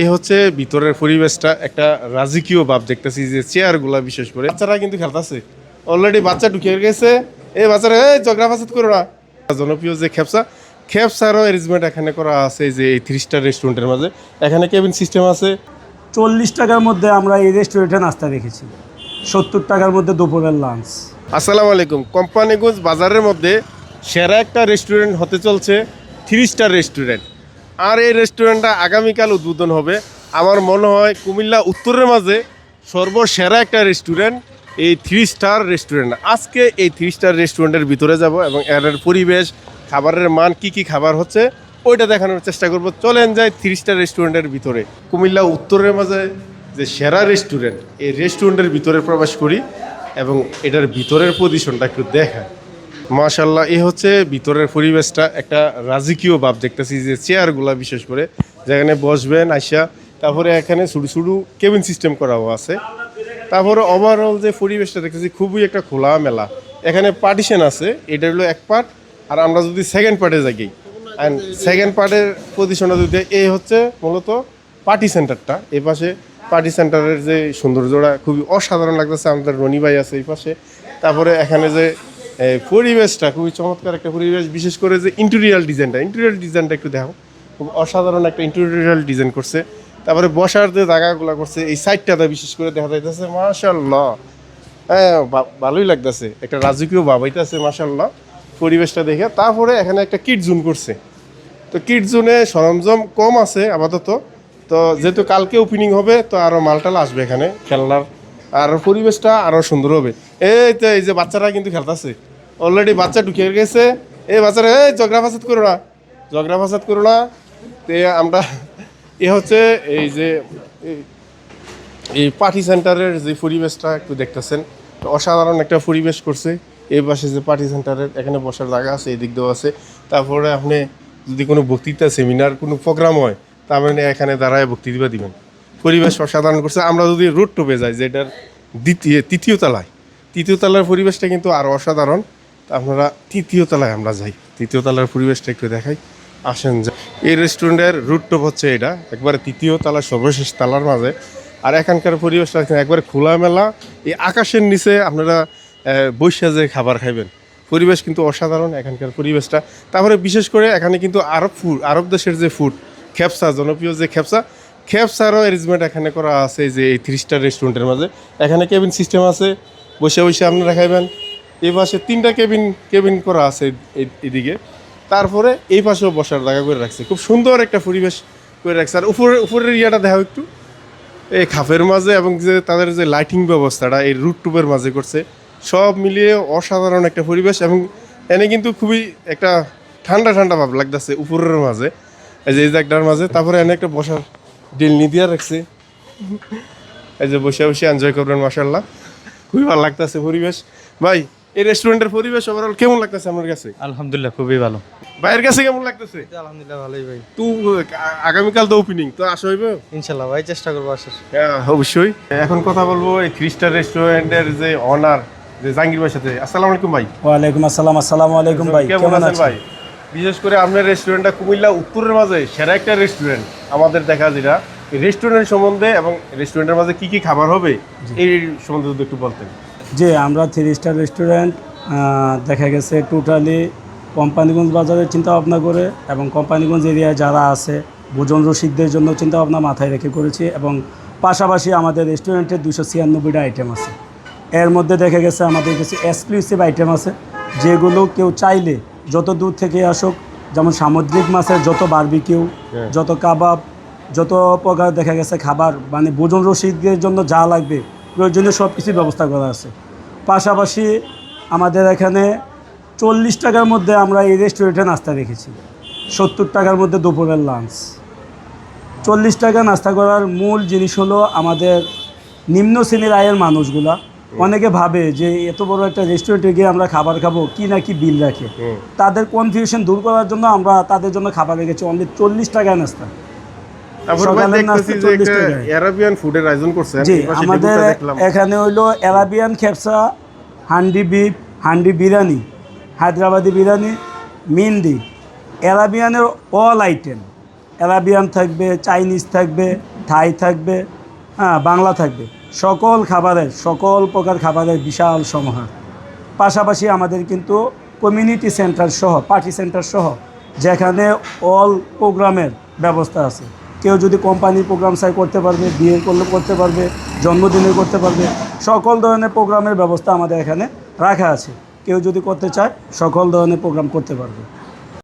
এই হচ্ছে ভিতরের পরিবেশটা একটা রাজকীয় ভাব দেখতেছি যে চেয়ারগুলা বিশেষ করে। বাচ্চারা কিন্তু খেলতেছে। অলরেডি বাচ্চা ঢুকে গেছে। এই বাচ্চারা এই ঝগড়া ফাসাদ করো না। জনপ্রিয় যে খেপসা খেপসারও অ্যারেঞ্জমেন্ট এখানে করা আছে যে এই থ্রি স্টার রেস্টুরেন্টের মাঝে। এখানে কেবিন সিস্টেম আছে। চল্লিশ টাকার মধ্যে আমরা এই রেস্টুরেন্টে নাস্তা দেখেছি সত্তর টাকার মধ্যে দুপুরের লাঞ্চ আসসালামু আলাইকুম। কোম্পানিগঞ্জ বাজারের মধ্যে সেরা একটা রেস্টুরেন্ট হতে চলছে থ্রি স্টার রেস্টুরেন্ট আর এই রেস্টুরেন্টটা আগামীকাল উদ্বোধন হবে। আমার মনে হয় কুমিল্লা উত্তরের মাঝে সর্বসেরা একটা রেস্টুরেন্ট এই থ্রি স্টার রেস্টুরেন্ট আজকে এই থ্রি স্টার রেস্টুরেন্টের ভিতরে যাব এবং এর পরিবেশ, খাবারের মান, কি কি খাবার হচ্ছে, ওইটা দেখানোর চেষ্টা করব। চলেন যাই থ্রি স্টার রেস্টুরেন্টের ভিতরে। কুমিল্লা উত্তরের মাঝে যে সেরা রেস্টুরেন্ট এই রেস্টুরেন্টের ভিতরে প্রবেশ করি এবং এটার ভিতরের পজিশনটা একটু দেখায় মাশাল্লাহ এই হচ্ছে ভিতরের পরিবেশটা একটা রাজকীয় ভাব দেখতেছি যে চেয়ারগুলা বিশেষ করে যেখানে বসবেন আইসা তারপরে এখানে ছোটো ছোটো কেবিন সিস্টেম করাও আছে। তারপরে ওভারঅল যে পরিবেশটা দেখতেছি খুবই একটা খোলা মেলা এখানে পার্টিশন আছে এটা হলো এক পার্ট আর আমরা যদি সেকেন্ড পার্টে যাই অ্যান্ড সেকেন্ড পার্টের পজিশনটা যদি এই হচ্ছে মূলত পার্টি সেন্টারটা এই পাশে পার্টি সেন্টারের যে সৌন্দর্যটা খুবই অসাধারণ লাগতেছে আমাদের রনি ভাই আছে এই পাশে। তারপরে এখানে যে এ, পরিবেশটা খুবই চমৎকার একটা পরিবেশ, বিশেষ করে যে ইন্টেরিয়াল ডিজাইনটা ইন্টেরিয়াল ডিজাইনটা একটু দেখো খুব অসাধারণ একটা ইন্টেরিয়াল ডিজাইন করছে। তারপরে বসার যে জায়গাগুলো করছে, এই সাইডটাতে বিশেষ করে দেখা যাইতেছে মাশাল্লাহ হ্যাঁ ভালোই লাগতেছে। একটা রাজকীয় ভাবাইতেছে মাশাল্লাহ পরিবেশটা দেখে। তারপরে এখানে একটা কিট জুন করছে। তো কিট জোনে সরঞ্জাম কম আছে, আপাতত। তো যেহেতু কালকে ওপেনিং হবে, তো আরও মালটাল আসবে এখানে, খেলনার। আর পরিবেশটা আরও সুন্দর হবে। এই তো এই যে বাচ্চারা কিন্তু খেলতেছে। অলরেডি বাচ্চা ঢুকে গেছে। এই বাচ্চারা, এই ঝগড়া ফাসাদ করো না। ঝগড়া ফাসাদ করো না। তো আমরা, এ হচ্ছে এই যে, এই- এই পার্টি সেন্টারের যে পরিবেশটা একটু দেখতেছেন। অসাধারণ একটা পরিবেশ করছে। এই পাশে যে পার্টি সেন্টারের এখানে বসার জায়গা আছে, এই দিক দিয়েও আছে। তারপরে আপনি যদি কোনো বক্তৃতা, সেমিনার, কোনো প্রোগ্রাম হয়, তার মানে এখানে দাঁড়ায় বক্তৃতা দিবেন। পরিবেশ অসাধারণ করছে। আমরা যদি রোড টোপে যাই যেটার দ্বিতীয়, তৃতীয় তলায়, তৃতীয় তলার পরিবেশটা কিন্তু আরও অসাধারণ। আপনারা তৃতীয় তলায় আমরা যাই। তৃতীয় তলার পরিবেশটা একটু দেখাই। আসেন যা। এই রেস্টুরেন্টের রুট রুটটপ হচ্ছে এটা। একবারে তৃতীয় তলার সর্বশেষ তালার মাঝে। আর এখানকার পরিবেশটা একবারে খোলামেলা। এই আকাশের নিচে আপনারা বৈশা যে খাবার খাইবেন, পরিবেশ কিন্তু অসাধারণ এখানকার পরিবেশটা। তারপরে বিশেষ করে এখানে কিন্তু আরব ফুড আরব দেশের যে ফুড খেপসা জনপ্রিয় যে খেপসা খেপসারও অ্যারেঞ্জমেন্ট এখানে করা আছে যে এই থ্রি স্টার রেস্টুরেন্টের মাঝে। এখানে কেবিন সিস্টেম আছে, বসে বসে আপনারা খাইবেন এই পাশে তিনটা কেবিন কেবিন করা আছে এদিকে। তারপরে এই পাশেও বসার জায়গা করে রাখছে। খুব সুন্দর একটা পরিবেশ করে রাখছে। আর উপরের উপরের ইয়েটা দেখাও একটু। এই খাফের মাঝে এবং যে তাদের যে লাইটিং ব্যবস্থাটা, এই রুট টুবের মাঝে করছে। সব মিলিয়ে অসাধারণ একটা পরিবেশ এবং এনে কিন্তু খুবই একটা ঠান্ডা ঠান্ডা ভাব লাগতেছে উপরের মাঝে। এই যে জায়গাটার মাঝে। তারপরে এনে একটা বসার ডেলনি দিয়ে রাখছে। এই যে বসে বসে এনজয় করবেন মাসাল্লাহ খুবই ভালো লাগতেছে পরিবেশ। ভাই এই রেস্টুরেন্টের পরিবেশ ওভারঅল কেমন লাগতেছে আপনার কাছে? আলহামদুলিল্লাহ খুবই ভালো। ভাইয়ের কাছে কেমন লাগতেছে? আলহামদুলিল্লাহ ভালোই ভাই। তো আগামীকাল তো ওপেনিং তো আসা হইবে? ইনশাল্লাহ ভাই চেষ্টা করব আসার। হ্যাঁ অবশ্যই। এখন কথা বলব এই থ্রি স্টার রেস্টুরেন্টের যে অনার যে জাহাঙ্গীর ভাইয়ের সাথে। আসসালামু আলাইকুম ভাই। ওয়ালাইকুম আসসালাম আসসালামু আলাইকুম ভাই। কেমন আছেন? ভাই? বিশেষ করে আপনার রেস্টুরেন্টটা কুমিল্লা উত্তরের মাঝে সেরা একটা রেস্টুরেন্ট আমাদের দেখা যেটা। রেস্টুরেন্ট সম্বন্ধে এবং রেস্টুরেন্টের মাঝে কি কি খাবার হবে এই সম্বন্ধে যদি একটু বলতেন। যে আমরা থ্রি স্টার রেস্টুরেন্ট দেখা গেছে টোটালি কোম্পানিগঞ্জ বাজারের চিন্তা ভাবনা করে এবং কোম্পানিগঞ্জ এরিয়ায় যারা আছে ভোজন রসিকদের জন্য চিন্তা ভাবনা মাথায় রেখে করেছি এবং পাশাপাশি আমাদের রেস্টুরেন্টে দুশো ছিয়ানব্বইটা আইটেম আছে। এর মধ্যে দেখা গেছে আমাদের কিছু এক্সক্লুসিভ আইটেম আছে যেগুলো কেউ চাইলে যত দূর থেকে আসুক যেমন সামুদ্রিক মাছের যত বারবিকিউ হ্যাঁ। যত কাবাব যত প্রকার দেখা গেছে খাবার মানে ভোজন রসিকদের জন্য যা লাগবে প্রয়োজনীয় সব কিছুর ব্যবস্থা করা আছে। পাশাপাশি আমাদের এখানে চল্লিশ টাকার মধ্যে আমরা এই রেস্টুরেন্টে নাস্তা রেখেছি। সত্তর টাকার মধ্যে দুপুরের লাঞ্চ চল্লিশ টাকা নাস্তা করার মূল জিনিস হলো আমাদের নিম্ন শ্রেণির আয়ের মানুষগুলা অনেকে ভাবে যে এত বড় একটা রেস্টুরেন্টে গিয়ে আমরা খাবার খাব কি না কি বিল রাখে। তাদের কনফিউশন দূর করার জন্য আমরা তাদের জন্য খাবার রেখেছি। অনলি চল্লিশ টাকায় নাস্তা। তারপর ভাই সকালের দেখতেছি নাস্তা যে 40 একটা টাকায়। অ্যারাবিয়ান ফুডের আয়োজন করছে। জি আমাদের এখানে হইল Arabian kabsa handi beef handi biryani Hyderabadi biryani mandi অ্যারাবিয়ানের all item Arabian থাকবে চাইনিজ থাকবে থাই থাকবে হ্যাঁ বাংলা থাকবে। সকল খাবারের, সকল প্রকার খাবারের বিশাল সমাহার পাশাপাশি আমাদের কিন্তু কমিউনিটি সেন্টার সহ পার্টি সেন্টার সহ, যেখানে অল প্রোগ্রামের ব্যবস্থা আছে। কেউ যদি কোম্পানির প্রোগ্রাম চাই করতে পারবে, বিয়ে করলে করতে পারবে, জন্মদিনে করতে পারবে, সকল ধরনের প্রোগ্রামের ব্যবস্থা আমাদের এখানে রাখা আছে। কেউ যদি করতে চায়, সকল ধরনের প্রোগ্রাম করতে পারবে।